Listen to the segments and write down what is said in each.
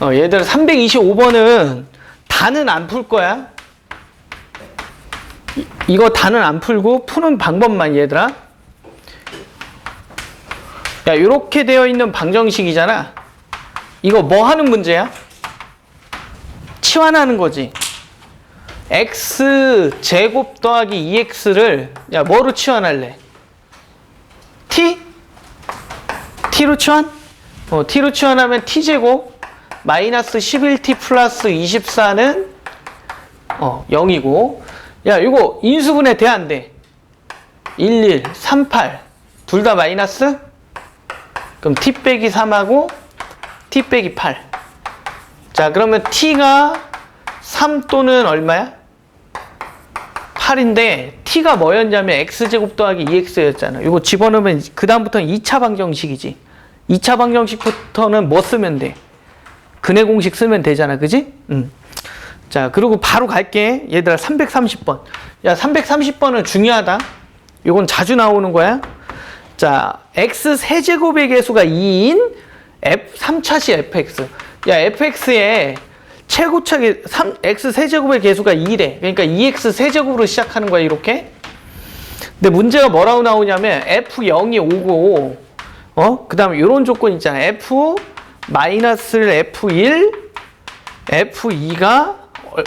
어, 얘들아 325번은 다는 안풀 거야. 이- 이거 다는 안 풀고 푸는 방법만 얘들아. 야, 이렇게 되어 있는 방정식이잖아. 이거 뭐 하는 문제야? 치환하는 거지. x 제곱 더하기 2x를 야, 뭐로 치환할래? t? t로 치환? 어, t로 치환하면 t제곱 마이너스 11t 플러스 24는 어, 0이고 야 이거 인수분해 돼 안 돼? 11, 38 둘 다 마이너스? 그럼 t 빼기 3하고 t 빼기 8자 그러면 t가 3 또는 얼마야? 8인데 t가 뭐였냐면 x제곱 더하기 2x였잖아 이거 집어넣으면 그 다음부터는 2차 방정식이지 2차 방정식부터는 뭐 쓰면 돼? 근해 공식 쓰면 되잖아 그지? 응. 자 그리고 바로 갈게. 얘들아 330번. 야 330번은 중요하다. 이건 자주 나오는 거야. 자 x 세제곱의 개수가 2인 f 3차시 fx 야 fx의 최고차계 3 x 세제곱의 개수가 2래. 그러니까 2x 세제곱으로 시작하는 거야 이렇게. 근데 문제가 뭐라고 나오냐면 f0이 오고 어? 그 다음에 이런 조건 있잖아 f 마이너스 f1 f2가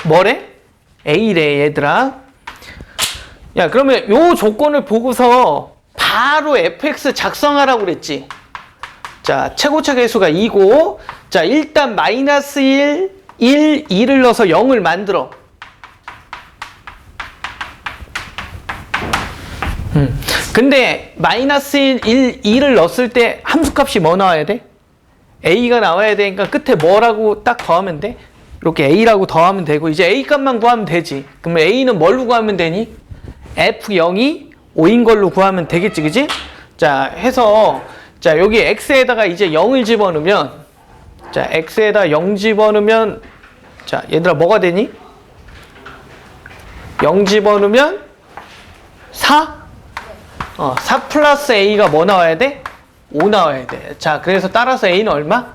뭐래? a래 얘들아 야 그러면 요 조건을 보고서 바로 fx 작성하라고 그랬지 자 최고차 계수가 2고 자 일단 마이너스 1 1 2를 넣어서 0을 만들어 음. 근데 마이너스 1 1 2를 넣었을 때 함수값이 뭐 나와야 돼? a가 나와야 되니까 끝에 뭐라고 딱 더하면 돼? 이렇게 a라고 더하면 되고 이제 a 값만 구하면 되지. 그러면 a는 뭘로 구하면 되니? f0이 5인 걸로 구하면 되겠지, 그지? 자, 해서 자 여기 x에다가 이제 0을 집어넣으면 자 x에다 0 집어넣으면 자 얘들아 뭐가 되니? 0 집어넣으면 4? 어, 4 플러스 a가 뭐 나와야 돼? 5 나와야 돼. 자, 그래서 따라서 a는 얼마?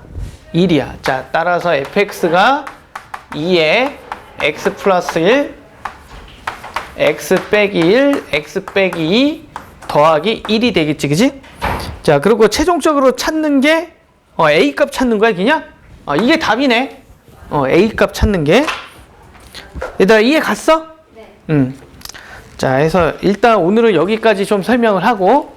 1이야. 자, 따라서 fx가 2에 x 플러스 1, x 빼기 1, x 빼기 2 더하기 1이 되겠지, 그지? 자, 그리고 최종적으로 찾는 게 어, a 값 찾는 거야, 그냥? 어, 이게 답이네. 어, a 값 찾는 게. 얘들아, 이해 갔어? 네. 음. 자, 해서 일단 오늘은 여기까지 좀 설명을 하고